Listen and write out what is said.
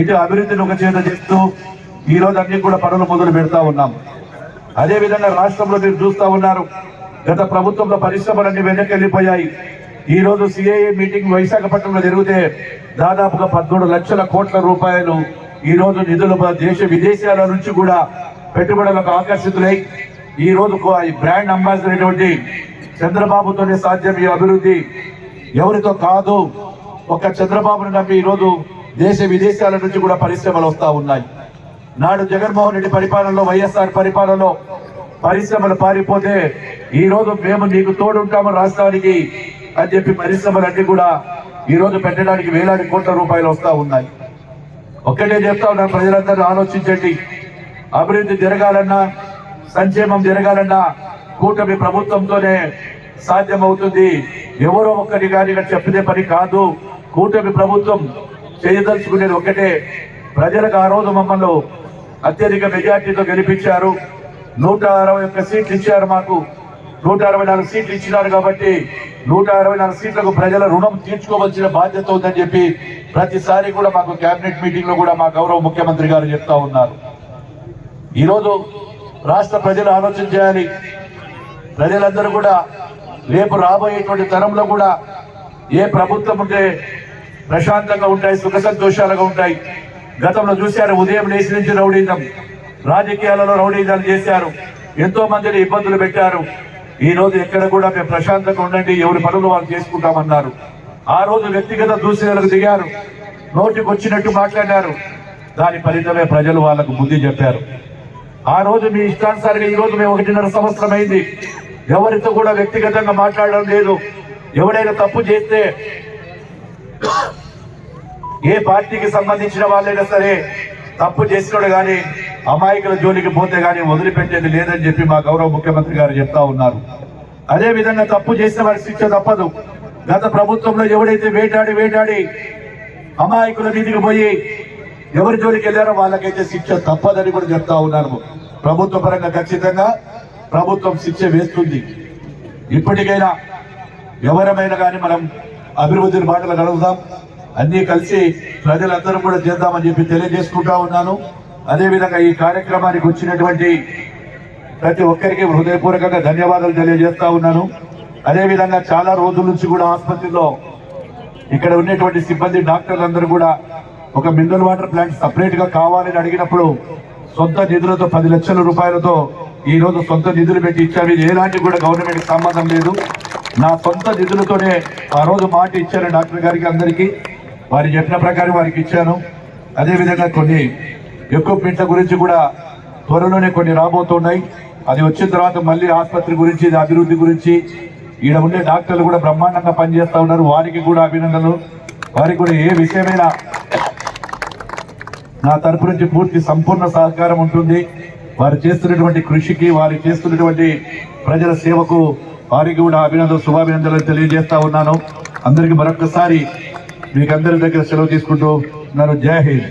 ఇటు అభివృద్ధిని ఒక చేత చేస్తూ ఈ రోజు అన్ని కూడా పనులు మొదలు పెడతా ఉన్నాం. అదే విధంగా రాష్ట్రంలో మీరు చూస్తా ఉన్నారు గత ప్రభుత్వంలో పరిశ్రమలన్నీ వెనకెళ్ళిపోయాయి ఈ రోజు సిఐఏ మీటింగ్ విశాఖపట్నంలో జరిగితే దాదాపుగా పదమూడు లక్షల కోట్ల రూపాయలు ఈ రోజు నిధులు దేశ విదేశాల నుంచి కూడా పెట్టుబడులకు ఆకర్షితులై ఈ రోజు ఈ బ్రాండ్ అంబాసిడర్ అయినటువంటి చంద్రబాబుతోనే సాధ్యం ఈ అభివృద్ధి. ఎవరితో కాదు ఒక చంద్రబాబును నమ్మి ఈరోజు దేశ విదేశాల నుంచి కూడా పరిశ్రమలు వస్తూ ఉన్నాయి. నాడు జగన్మోహన్ రెడ్డి పరిపాలనలో వైఎస్ఆర్ పరిపాలనలో పరిశ్రమలు పారిపోతే ఈ రోజు మేము నీకు తోడుంటాము రాష్ట్రానికి అని చెప్పి పరిశ్రమలన్నీ కూడా ఈ రోజు పెట్టడానికి వేలాది కోట్ల రూపాయలు వస్తూ ఉన్నాయి. ఒక్కటే చెప్తా ఉన్నాను ప్రజలందరూ ఆలోచించండి. అభివృద్ధి జరగాలన్నా సంక్షేమం జరగాలన్నా కూటమి ప్రభుత్వంతోనే సాధ్యమవుతుంది. ఎవరో ఒక్కరి కానీ ఇక్కడ చెప్పితే పని కాదు. కూటమి ప్రభుత్వం చేయదలుచుకునేది ఒక్కటే ప్రజలకు ఆ రోజు మమ్మల్ని అత్యధిక మెజార్టీతో గెలిపించారు. నూట అరవై ఒక్క సీట్లు ఇచ్చారు మాకు. నూట అరవై నాలుగు సీట్లు ఇచ్చినారు కాబట్టి నూట అరవై నాలుగు సీట్లకు ప్రజల రుణం తీర్చుకోవాల్సిన బాధ్యత ఉందని చెప్పి ప్రతిసారి కూడా మాకు కేబినెట్ మీటింగ్లో కూడా మా గౌరవ ముఖ్యమంత్రి గారు చెప్తా ఉన్నారు. ఈరోజు రాష్ట్ర ప్రజలు ఆలోచన చేయాలి. ప్రజలందరూ కూడా రేపు రాబోయేటువంటి తరంలో కూడా ఏ ప్రభుత్వం ఉంటే ప్రశాంతంగా ఉంటాయి సుఖ సంతోషాలుగా ఉంటాయి. గతంలో చూశారు ఉదయం లేచి నుంచి రౌడీజం. రాజకీయాలలో రౌడీజాలు చేశారు. ఎంతో మందిని ఇబ్బందులు పెట్టారు. ఈ రోజు ఎక్కడ కూడా మేము ప్రశాంతంగా ఉండండి ఎవరి పనులు వాళ్ళు చేసుకుంటామన్నారు. ఆ రోజు వ్యక్తిగత దూషణలకు దిగారు. నోటికి వచ్చినట్టు మాట్లాడారు. దాని ఫలితమే ప్రజలు వాళ్ళకు బుద్ధి చెప్పారు. ఆ రోజు మీ ఇష్టానుసారిగా ఈ రోజు మేము ఒకటిన్నర సంవత్సరం అయింది. ఎవరితో కూడా వ్యక్తిగతంగా మాట్లాడడం లేదు. ఎవడైనా తప్పు చేస్తే ఏ పార్టీకి సంబంధించిన వాళ్ళైనా సరే తప్పు చేసినాడు కానీ అమాయకుల జోలికి పోతే కానీ వదిలిపెట్టేది లేదని చెప్పి మా గౌరవ ముఖ్యమంత్రి గారు చెప్తా ఉన్నారు. అదే విధంగా తప్పు చేసిన వారి శిక్ష తప్పదు. గత ప్రభుత్వంలో ఎవడైతే వేటాడి వేటాడి అమాయకుల నీతికి పోయి ఎవరి జోలికి వెళ్ళారో వాళ్ళకైతే శిక్ష తప్పదని కూడా చెప్తా ఉన్నాను ప్రభుత్వ పరంగా ఖచ్చితంగా ప్రభుత్వం శిక్ష వేస్తుంది. ఇప్పటికైనా ఎవరమైనా కానీ మనం అభివృద్ధిని మాటలు గడుపుదాం అన్నీ కలిసి ప్రజలందరూ కూడా చేద్దామని చెప్పి తెలియజేసుకుంటా ఉన్నాను. అదేవిధంగా ఈ కార్యక్రమానికి వచ్చినటువంటి ప్రతి ఒక్కరికి హృదయపూర్వకంగా ధన్యవాదాలు తెలియజేస్తా ఉన్నాను. అదేవిధంగా చాలా రోజుల నుంచి కూడా ఆసుపత్రిలో ఇక్కడ ఉన్నటువంటి సిబ్బంది డాక్టర్లందరూ కూడా ఒక మినరల్ వాటర్ ప్లాంట్ సపరేట్గా కావాలని అడిగినప్పుడు సొంత నిధులతో పది లక్షల రూపాయలతో ఈ రోజు సొంత నిధులు పెట్టి ఇచ్చారు. ఎలాంటి కూడా గవర్నమెంట్ సంబంధం లేదు. నా సొంత నిధులతోనే ఆ రోజు మాట ఇచ్చాను డాక్టర్ గారికి అందరికీ. వారు చెప్పిన ప్రకారం వారికి ఇచ్చాను. అదేవిధంగా కొన్ని ఎక్విప్మెంట్ల గురించి కూడా త్వరలోనే కొన్ని రాబోతున్నాయి. అది వచ్చిన తర్వాత మళ్ళీ ఆసుపత్రి గురించి ఇది అభివృద్ధి గురించి ఈడ ఉండే డాక్టర్లు కూడా బ్రహ్మాండంగా పనిచేస్తూ ఉన్నారు. వారికి కూడా అభినందనలు. వారికి కూడా ఏ విషయమైనా నా తరపు నుంచి పూర్తి సంపూర్ణ సహకారం ఉంటుంది. వారు చేస్తున్నటువంటి కృషికి వారు చేస్తున్నటువంటి ప్రజల సేవకు వారికి కూడా అభినందన శుభాభినందనలు తెలియజేస్తా ఉన్నాను. అందరికీ మరొకసారి మీకు అందరి దగ్గర సెలవు తీసుకుంటూ నన్ను జై హింద్.